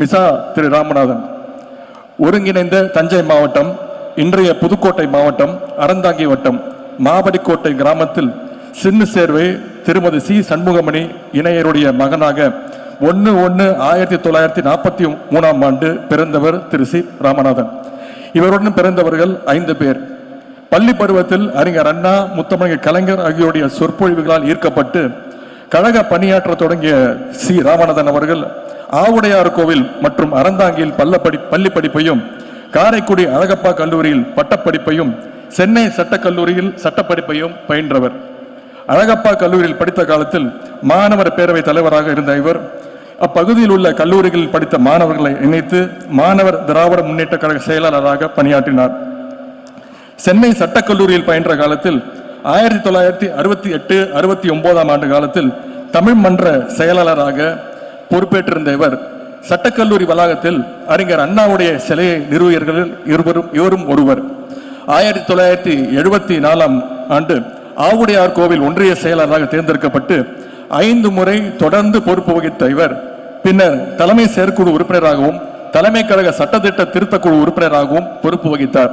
மிசா திரு ராமநாதன். ஒருங்கிணைந்த தஞ்சை மாவட்டம் இன்றைய புதுக்கோட்டை மாவட்டம் அறந்தாங்கி வட்டம் மாபடிக்கோட்டை கிராமத்தில் சின்ன சேர்வை திருமதி சி. சண்முகமணி இணையருடைய மகனாக ஒன்று ஒன்று ஆயிரத்தி தொள்ளாயிரத்தி நாற்பத்தி மூணாம் ஆண்டு பிறந்தவர் திரு சி. ராமநாதன். இவருடன் பிறந்தவர்கள் ஐந்து பேர். பள்ளி பருவத்தில் அறிஞர் அண்ணா முத்தமிழர் கலைஞர் ஆகியோருடைய சொற்பொழிவுகளால் ஈர்க்கப்பட்டு கழக பணியாற்ற தொடங்கிய சி. ராமநாதன் அவர்கள் ஆவுடையார் கோவில் மற்றும் அறந்தாங்கியில் பள்ளப்படி பள்ளி படிப்பையும் காரைக்குடி அழகப்பா கல்லூரியில் பட்டப்படிப்பையும் சென்னை சட்டக்கல்லூரியில் சட்டப்படிப்பையும் பயின்றவர். அழகப்பா கல்லூரியில் படித்த காலத்தில் மாணவர் பேரவை தலைவராக இருந்த இவர் அப்பகுதியில் உள்ள கல்லூரிகளில் படித்த மாணவர்களை இணைத்து மாணவர் திராவிட முன்னேற்ற கழக செயலாளராக பணியாற்றினார். சென்னை சட்டக்கல்லூரியில் பயின்ற காலத்தில் ஆயிரத்தி தொள்ளாயிரத்தி அறுபத்தி எட்டு அறுபத்தி ஒன்பதாம் ஆண்டு காலத்தில் தமிழ் மன்ற செயலாளராக பொறுப்பேற்றிருந்த இவர் சட்டக்கல்லூரி வளாகத்தில் அறிஞர் அண்ணாவுடைய சிலையை நிறுவியர்களில் இருவரும் இவரும் ஒருவர். ஆயிரத்தி தொள்ளாயிரத்தி எழுபத்தி நாலாம் ஆண்டு ஆவுடையார் கோவில் ஒன்றிய செயலாளராக தேர்ந்தெடுக்கப்பட்டு ஐந்து முறை தொடர்ந்து பொறுப்பு வகித்த இவர் பின்னர் தலைமை செயற்குழு உறுப்பினராகவும் தலைமை கழக சட்டத்திட்ட திருத்தக்குழு உறுப்பினராகவும் பொறுப்பு வகித்தார்.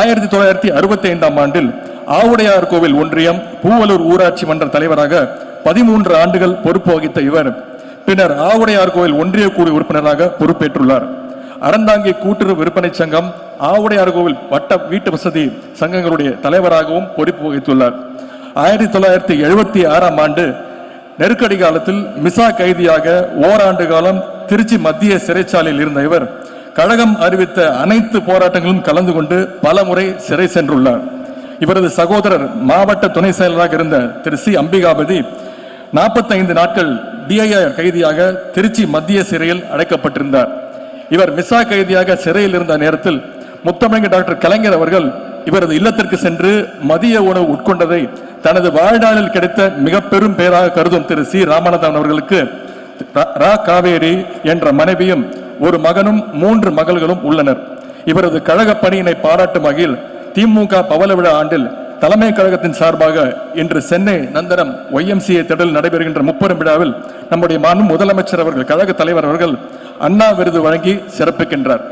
ஆயிரத்தி தொள்ளாயிரத்தி அறுபத்தி ஐந்தாம் ஆண்டில் ஆவுடையார் கோவில் ஒன்றியம் பூவலூர் ஊராட்சி மன்ற தலைவராக பதிமூன்று ஆண்டுகள் பொறுப்பு வகித்த இவர் பின்னர் ஆவுடையார் கோவில் ஒன்றிய குழு உறுப்பினராக பொறுப்பேற்றுள்ளார். அறந்தாங்கி கூட்டுறவு விற்பனை சங்கம் ஆவுடையார் கோவில் வட்ட வீட்டு வசதி சங்கங்களுடைய தலைவராகவும் பொறுப்பு வகித்துள்ளார். ஆயிரத்தி தொள்ளாயிரத்தி எழுபத்தி ஆறாம் ஆண்டு நெருக்கடி காலத்தில் மிசா கைதியாக ஓராண்டு காலம் திருச்சி மத்திய சிறைச்சாலையில் இருந்த இவர் கழகம் அறிவித்த அனைத்து போராட்டங்களிலும் கலந்து கொண்டு பல முறை சிறை சென்றுள்ளார். இவரது சகோதரர் மாவட்ட துணை செயலராக இருந்த திரு சி. அம்பிகாபதி நாற்பத்தைந்து நாட்கள் டிஐஆர் கைதியாக திருச்சி மத்திய சிறையில் அடைக்கப்பட்டிருந்தார். இவர் மிசா கைதியாக சிறையில் இருந்த நேரத்தில் முத்தமிழ் டாக்டர் கலைஞர் அவர்கள் இவரது இல்லத்திற்கு சென்று மதிய உணவு உட்கொண்டதை தனது வாழ்நாளில் கிடைத்த மிக பெரும் பெயராக கருதும் திரு சி. ராமநாதன் அவர்களுக்கு ரா- ரா காவேரி என்ற மனைவியும் ஒரு மகனும் மூன்று மகள்களும் உள்ளனர். இவரது கழக பணியினை பாராட்டும் வகையில் திமுக பவள விழா ஆண்டில் தலைமை கழகத்தின் சார்பாக இன்று சென்னை நந்தனம் ஒய்எம்சிஏ திடலில் நடைபெறுகின்ற முப்பெரும் விழாவில் நம்முடைய மாண்பு முதலமைச்சர் அவர்கள் கழக தலைவர் அவர்கள் அண்ணா விருது வழங்கி சிறப்பிக்கின்றார்.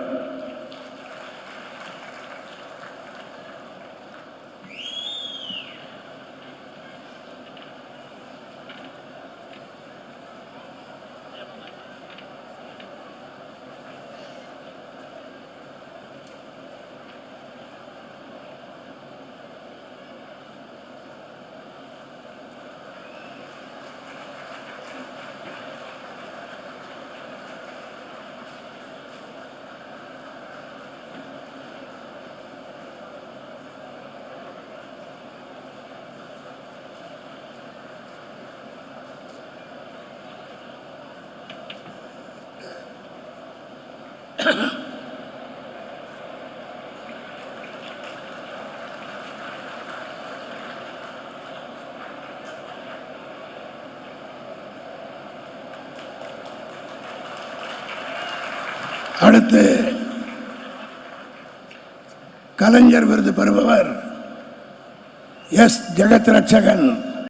அடுத்து கலைஞர் விருது பெறுபவர் எஸ். ஜெகத் ரட்சகன்.